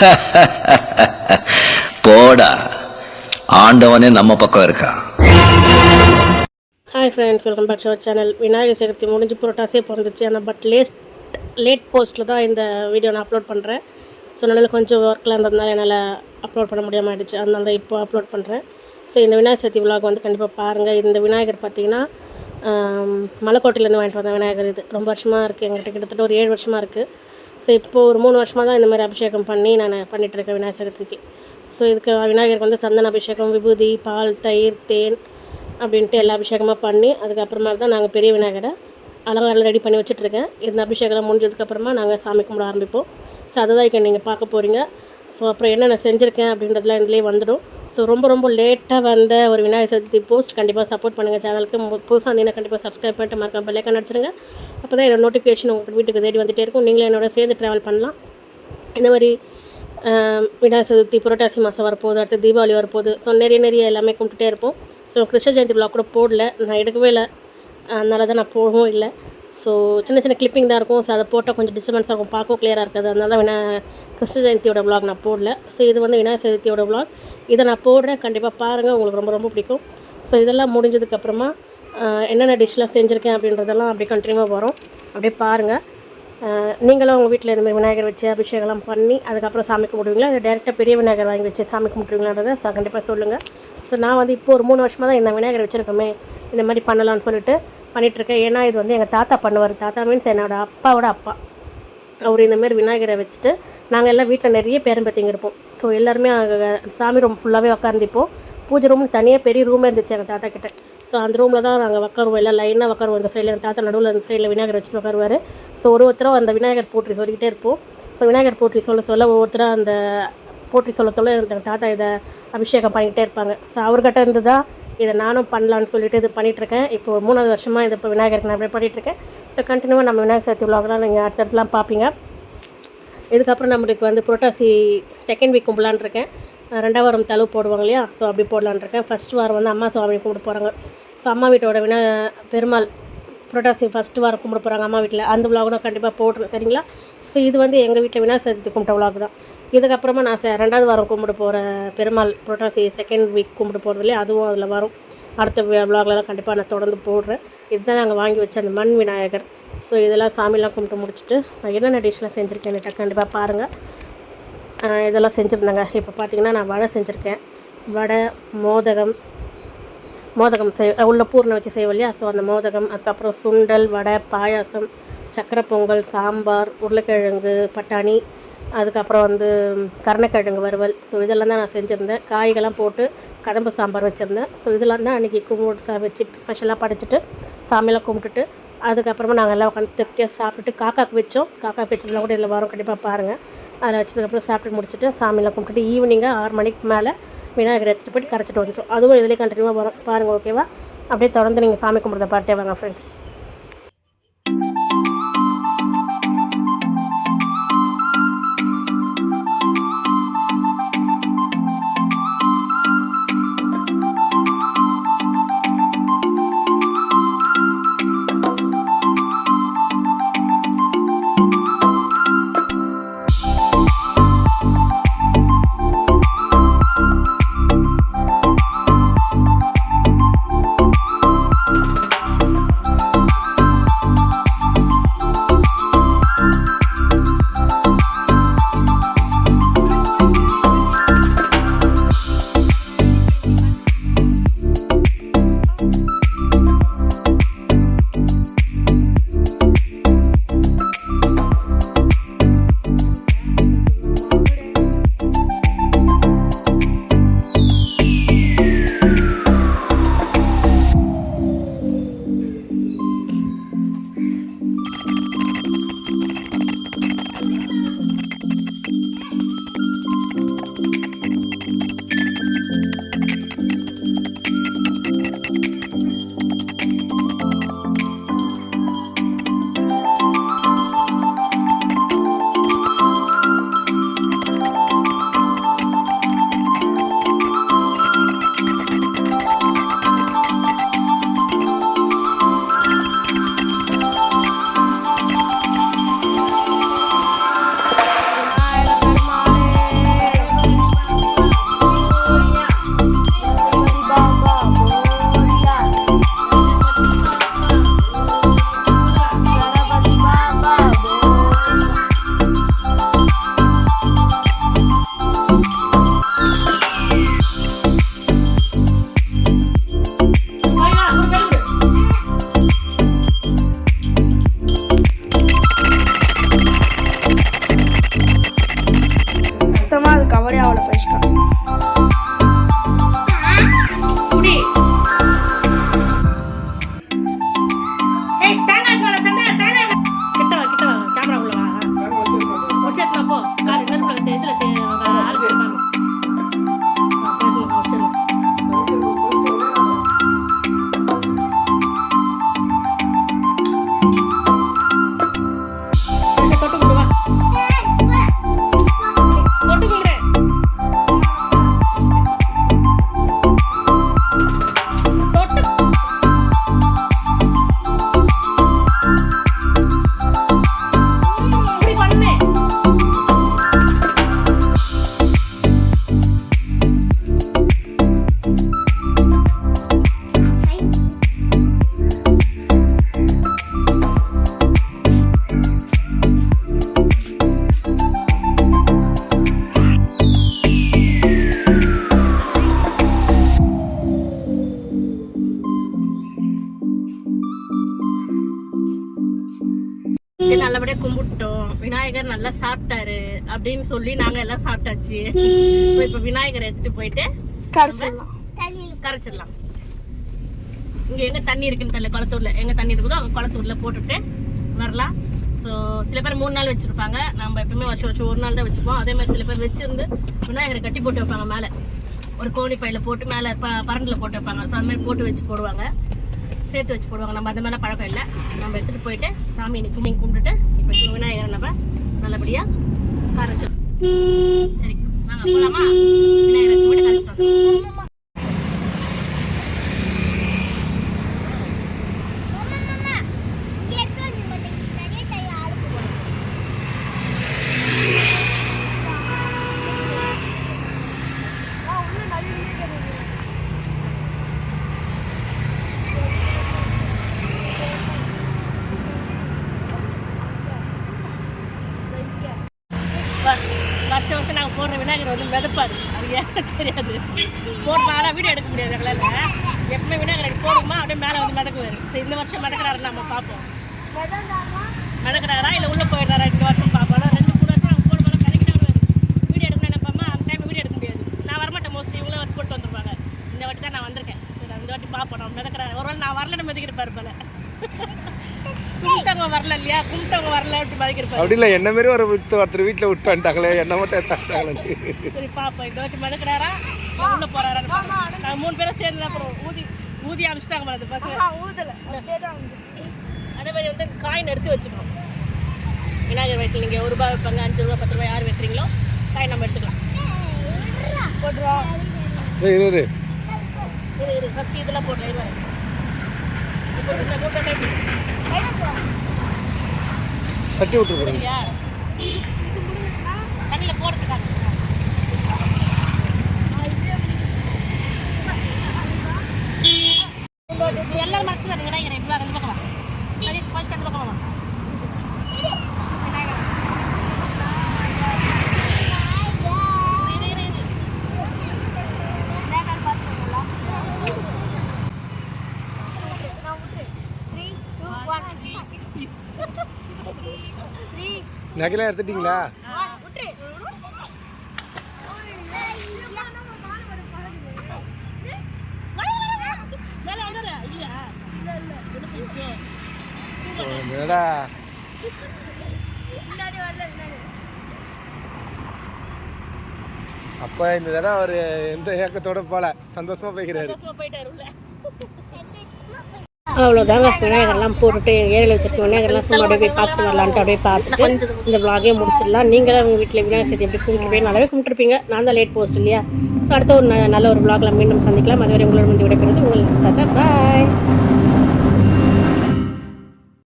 போடா. ஆண்டவனே நம்ம பக்கம் இருக்கான் hi friends welcome back to channel Vinayagar Chathurthi முடிஞ்சு புரோட்டாஸே பிறந்துச்சு. ஆனால் பட் லேட் லேட் போஸ்ட்டில் தான் இந்த வீடியோ நான் அப்லோட் பண்ணுறேன் ஸோ அதனால் கொஞ்சம் ஒர்க்கில் இருந்ததுனால என்னால் அப்லோட் பண்ண முடியாமல் ஆயிடுச்சு. அதனால தான் இப்போ அப்லோட் பண்ணுறேன் ஸோ இந்த விநாயகர் சதுர்த்தி விழாக் வந்து கண்டிப்பாக பாருங்கள் இந்த விநாயகர் பார்த்தீங்கன்னா மலைக்கோட்டையிலேருந்து வாங்கிட்டு வந்த விநாயகர் இது. ரொம்ப வருஷமாக இருக்குது எங்கிட்ட கிட்டத்தட்ட ஒரு ஏழு வருஷமாக இருக்குது ஸோ இப்போ ஒரு மூணு வருஷமாக தான் இந்த மாதிரி அபிஷேகம் பண்ணி நான் பண்ணிகிட்ருக்கேன் விநாயகர் சதுர்த்திக்கு ஸோ இதுக்கு விநாயகருக்கு வந்து சந்தன அபிஷேகம் விபூதி பால் தயிர் தேன் அப்படின்ட்டு எல்லா அபிஷேகமாக பண்ணி அதுக்கப்புறமா தான் நாங்கள் பெரிய விநாயகரை அலங்காரம் ரெடி பண்ணி வச்சுட்ருக்கேன் இந்த அபிஷேகம் முடிஞ்சதுக்கப்புறமா நாங்கள் சாமி கும்பிட ஆரம்பிப்போம். ஸோ அதை தான் நீங்கள் பார்க்க போகிறீங்க ஸோ அப்புறம் என்னென்ன செஞ்சுருக்கேன் அப்படின்றதுலாம் இதுலேயே வந்துடும். ஸோ ரொம்ப ரொம்ப லேட்டாக வந்த ஒரு விநாயகர் சதுர்த்தி போஸ்ட் கண்டிப்பாக சப்போர்ட் பண்ணுங்கள் சேனலுக்கு புதுசாக இருந்தீங்கன்னா கண்டிப்பாக சப்ஸ்கிரைப் பண்ணிட்டு மறக்காம பெல்லைக்கான் அடிச்சிருங்க. அப்போ தான் என்னோட நோட்டிஃபிகேஷன் உங்களுக்கு வீட்டுக்கு தேடி வந்துகிட்டே இருக்கும். நீங்களும் என்னோட சேர்ந்து ட்ராவல் பண்ணலாம். இந்த மாதிரி விநாயகர் சதுர்த்தி புரட்டாசி மாதம் வரப்போகுது அடுத்து தீபாவளி வரப்போகுது. ஸோ நிறைய நிறைய எல்லாமே கும்பிட்டுட்டே இருப்போம். ஸோ கிருஷ்ண ஜெயந்தி விழா கூட போடல. நான் எடுக்கவே இல்லை. அதனால தான் நான் போகவும் இல்லை. ஸோ சின்ன சின்ன கிளிப்பிங் தான் இருக்கும். ஸோ அதை போட்டால் கொஞ்சம் டிஸ்டர்பன்ஸாக இருக்கும். பார்க்கவும் கிளியராக இருக்காது. அதனால தான் வினா கிருஷ்ண ஜெயந்தியோட விளாக் நான் போடல. ஸோ இது வந்து விநாயகர் சதுர்த்தியோட விளாக் இதை நான் போடுறேன். கண்டிப்பாக பாருங்கள் உங்களுக்கு ரொம்ப ரொம்ப பிடிக்கும். ஸோ இதெல்லாம் முடிஞ்சதுக்கப்புறமா என்னென்ன டிஷ்லாம் செஞ்சுருக்கேன் அப்படின்றதெல்லாம் அப்படியே கண்டினியூவாக வரும். அப்படியே பாருங்கள் நீங்களும் உங்கள் வீட்டில் இந்த மாதிரி விநாயகர் வச்சு அபிஷேகம்லாம் பண்ணி அதுக்கப்புறம் சாமி கும்பிடுவீங்களா? இல்லை டேரெக்டாக பெரிய விநாயகர் வாங்கி வச்சு சாமி கும்பிடுவீங்களான்றதை கண்டிப்பாக சொல்லுங்கள் ஸோ நான் வந்து இப்போ ஒரு மூணு வருஷமாக தான் இந்த விநாயகர் வச்சுருக்கோமே. இந்த மாதிரி பண்ணலாம்னு சொல்லிட்டு பண்ணிகிட்ருக்கேன் ஏன்னா இது வந்து எங்கள் தாத்தா பண்ணுவார். தாத்தா மீன்ஸ் என்னோட அப்பாவோட அப்பா. அவர் இந்தமாரி விநாயகரை வச்சுட்டு நாங்கள் எல்லாம் வீட்டில் நிறைய பேரம்பத்திங்க இருப்போம். ஸோ எல்லாருமே அங்கே சாமி ரூம் ஃபுல்லாகவே உட்காந்துப்போம் பூஜை ரூம் தனியாக பெரிய ரூமே இருந்துச்சு எங்கள் தாத்தா கிட்ட. ஸோ அந்த ரூமில் தான் நாங்கள் உட்காருவோம் எல்லாம் லைனாக உட்காருவோம் இந்த சைடில் எங்கள் தாத்தா நடுவில் அந்த சைடில் விநாயகர் வச்சுட்டு உட்காருவார் ஸோ ஒரு ஒருத்தரும் அந்த விநாயகர் போற்றி சொல்லிக்கிட்டே இருப்போம். ஸோ விநாயகர் போற்றி சொல்ல சொல்ல ஒவ்வொருத்தராக அந்த போற்றி சொல்ல சொல்ல எங்கள் தாத்தா இதை அபிஷேகம் பண்ணிக்கிட்டே இருப்பாங்க. ஸோ அவர்கிட்ட இருந்து தான் இதை நானும் பண்ணலான்னு சொல்லிட்டு இது பண்ணிகிட்ருக்கேன் இப்போ ஒரு மூணாவது வருஷமாக இது இப்போ விநாயகருக்கு நான் அப்படியே பண்ணிகிட்ருக்கேன் ஸோ கண்டினியூவாக நம்ம விநாயகர் சதுர்த்தி விலாகலாம் நீங்கள் அடுத்தடுத்துலாம் பார்ப்பீங்க. இதுக்கப்புறம் நம்மளுக்கு வந்து புரட்டாசி செகண்ட் வீக் கும்பலான் இருக்கேன் ரெண்டாவது வாரம் தழுவு போடுவாங்க இல்லையா? ஸோ அப்படி போடலான்னு இருக்கேன் ஃபர்ஸ்ட் வாரம் வந்து அம்மா சுவாமி கும்பிட போகிறாங்க ஸோ அம்மா வீட்டோட வினா பெருமாள் புரட்டாசி ஃபஸ்ட்டு வாரம் கும்பிட போகிறாங்க அம்மா வீட்டில் அந்த விழாவும் நான் கண்டிப்பாக போடுறேன் சரிங்களா? ஸோ இது வந்து எங்கள் வீட்டில் விநாயகர் சதுர்த்தி கும்பிட்ட விலாக் தான் இதுக்கப்புறமா நான் செ- ரெண்டாவது வாரம் கும்பிட போகிற பெருமாள் புரட்டாசி செகண்ட் வீக் கும்பிட போகிறது இல்லையா? அதுவும் அதில் வரும். அடுத்த விலாக்லாம் கண்டிப்பாக நான் தொடர்ந்து போடுறேன். இதுதான் நாங்கள் வாங்கி வச்ச அந்த மண் விநாயகர். ஸோ இதெல்லாம் சாமிலாம் கும்பிட்டு முடிச்சுட்டு நான் என்னென்ன டிஷ்லாம் செஞ்சுருக்கேன்னுட்டு கண்டிப்பாக பாருங்கள் இதெல்லாம் செஞ்சுருந்தேங்க. இப்போ பார்த்தீங்கன்னா நான் வடை செஞ்சுருக்கேன். வடை மோதகம் மோதகம் செய் உள்ள பூர்ணம் வச்சு செய்வோம் இல்லையா? ஸோ அந்த மோதகம் அதுக்கப்புறம் சுண்டல் வடை பாயாசம் சக்கரை பொங்கல் சாம்பார் உருளைக்கிழங்கு பட்டாணி அதுக்கப்புறம் வந்து கருணக்கிழங்கு வறுவல். ஸோ இதெல்லாம் தான் நான் செஞ்சுருந்தேன். காய்கள்லாம் போட்டு கதம்பு சாம்பார் வச்சுருந்தேன். ஸோ இதெல்லாம் தான் அன்றைக்கி கும்பிட்டு சா வச்சு ஸ்பெஷலாக படைச்சிட்டு சாமியெல்லாம் கும்பிட்டுட்டு அதுக்கப்புறமா நாங்கள் எல்லாம் உட்காந்து திருப்தியாக சாப்பிட்டுட்டு காக்காக்கு வச்சோம். காக்காக்கு வச்சதுலாம் கூட இதில் வரும் கண்டிப்பாக பாருங்கள் அதை வச்சதுக்கப்புறம் சாப்பிட்டு முடிச்சுட்டு சாமியெல்லாம் கும்பிட்டுட்டு ஈவினிங்காக ஆறு மணிக்கு மேலே விநாயகர் எடுத்துகிட்டு போயிட்டு கரைச்சிட்டு வந்துட்டோம். அதுவும் இதிலே கண்டினியூவாக வரும். பாருங்கள் ஓகேவா அப்படியே தொடர்ந்து நீங்கள் சாமி கும்பிட்றத பாட்டே வாங்க ஃப்ரெண்ட்ஸ் கும்பிட்டோம். விநாயகர் நல்லா சாப்பிட்டாரு. அப்படின்னு சொல்லி நாங்க எல்லாம் சாப்பிட்டாச்சு. இப்ப விநாயகர் எடுத்துட்டு போயிட்டு கடைசிடலாம் கரைச்சிடலாம். இங்க எங்க தண்ணி இருக்குன்னு தெரியல குளத்தூர்ல. எங்க தண்ணி இருக்குதோ அங்க குளத்தூர்ல போட்டுட்டு வரலாம். ஸோ சில பேர் மூணு நாள் வச்சிருப்பாங்க. நம்ம எப்பவுமே வருஷம் வருஷம் ஒரு நாள் தான் வச்சுப்போம். அதே மாதிரி சில பேர் வச்சிருந்து விநாயகரை கட்டி போட்டு வைப்பாங்க மேலே. ஒரு கோழி பையில போட்டு மேலே ப பரண்டில் போட்டு வைப்பாங்க. ஸோ அந்த மாதிரி போட்டு வச்சு போடுவாங்க. சேர்த்து வச்சு போடுவாங்க. நம்ம அந்த மாதிரிலாம் பழக்கம் இல்லை. நம்ம எடுத்துகிட்டு போயிட்டு சாமி இன்னைக்கு கும்பிட்டுட்டு இப்போ விநாயகரை நம்ம நல்லபடியாக கரைச்சோம் சரி வாங்க போகலாமா விநாயகர் கும்பிட்டு கரைச்சிட்டு வருஷம் வருஷம் நாங்கள் போடுற விநாயகர் வந்து மிதப்பாரு அது ஏன்னு தெரியாது போட்டு ஆனால் வீடியோ எடுக்க முடியாது எங்களால் எப்பவுமே விநாயகர் அப்படி போடுமா அப்படியே மேலே வந்து மிதக்குவார் சரி இந்த வருஷம் மிதக்கிறாரு நம்ம பார்ப்போம் மிதக்கிறாரா இல்லை உள்ளே போயிடுறாரா இந்த வருஷம் பார்ப்போம் ரெண்டு மூணு வருஷம் நாங்கள் போட போகிறோம் வீடியோ எடுக்கணும் நினைப்போமா அந்த டைம் வீடியோ எடுக்க முடியாது நான் வரமாட்டேன் மோஸ்ட்லி இவங்களே வந்து போட்டு வந்துருப்பாங்க இந்த வாட்டி தான் நான் வந்திருக்கேன். சரி இந்த வாட்டி பார்ப்போம். நான் மிதக்கிறாரு ஒரு வேளை நான் வரலன்னு மிதக்கிட்டு பாரு கும்பிட்டவங்க வரல இல்லையா கும்பிட்டவங்க வரல அப்படி மதிக்கிருப்பாரு அப்படி இல்லை என்ன மாரி ஒரு விட்டு ஒருத்தர் வீட்டில் விட்டு வந்துட்டாங்களே என்ன மட்டும் எடுத்தாங்களே சரி பாப்போம். இந்த வாட்டி மதக்கிறாரா? உள்ள போறாரா மூணு பேரும் சேர்ந்து அப்புறம் ஊதி ஊதி அமிச்சிட்டாங்க அந்த பசங்க. ஊதல. அதே மாதிரி வந்து காயின் எடுத்து வச்சுக்கணும். விநாயகர் வயிற்றில் நீங்கள் ஒரு ரூபாய் வைப்பாங்க அஞ்சு ரூபா பத்து ரூபா யார் வைக்கிறீங்களோ காயின் நம்ம எடுத்துக்கலாம். போட்டுருவோம். ஏய் இரு இரு. இரு இரு ஃபஸ்ட் இதெல்லாம் போடுறேன் இது வரை போட்டு இந்த மூட்டை டைப் தட்டி விட்டு போடுங்க தண்ணியில் போடுறதுக்காக எல்லாரும் மறைச்சு தான் விநாயகர் எப்படி ரெண்டு பக்கம் வா. சரி ஃபர்ஸ்ட் அந்த பக்கம் வா. இரு, இரு, இரு. நகையெல்லாம் எடுத்துட்டீங்களா? மேலே என்னடா? அப்போ இந்த தடவை அவர் எந்த ஏக்கத்தோட போல? சந்தோஷமா போய்க்கிறாரு. போயிட்டாரு அவ்வளோதாங்க விநாயகர்லாம் போட்டுட்டு ஏரியில் வச்சிருக்க விநாயகர்லாம் சும்மா அப்படியே போய் பார்த்துட்டு வரலான்ட்டு அப்படியே பார்த்துட்டு இந்த விளாகே முடிச்சிடலாம். நீங்களும் உங்கள் வீட்டில் விநாயகர் சேர்த்து எப்படி கும்பிட்டுருப்பீங்க நல்லாவே கும்பிட்டுருப்பீங்க. நான் தான் லேட் போஸ்ட் இல்லையா? ஸோ அடுத்த ஒரு ந- நல்ல ஒரு விளாகில் மீண்டும் சந்திக்கலாம். அதுவரை உங்களோட வந்து விடைபெறுவது உங்களுக்கு பாய்